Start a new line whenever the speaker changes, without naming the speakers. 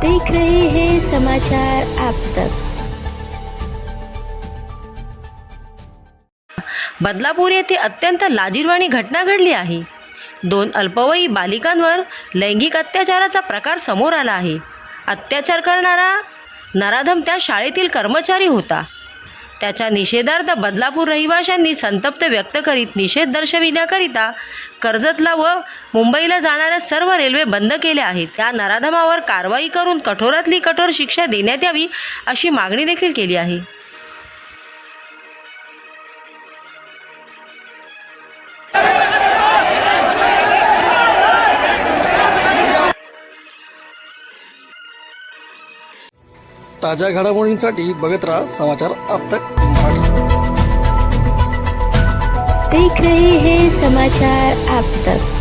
देख रहे हैं समाचार आप तक।
बदलापूर येथे अत्यंत लाजीरवाणी घटना घडली आहे. दोन अल्पवयी बालिकांवर लैंगिक अत्याचाराचा प्रकार समोर आला आहे. अत्याचार करणारा नराधम त्या शाळेतील कर्मचारी होता. त्याच्या निषेधार्थ बदलापूर रहिवाशांनी संतप्त व्यक्त करीत निषेध दर्शविण्याकरिता कर्जतला व मुंबईला जाणाऱ्या सर्व रेल्वे बंद केल्या आहेत. त्या नराधमावर कारवाई करून कठोरातली कठोर शिक्षा देण्यात यावी अशी मागणी देखील केली आहे.
ताज्या घडामोडींसाठी बघत राहा समाचार अब तक मराठी.
देख रहे हैं समाचार आप तक.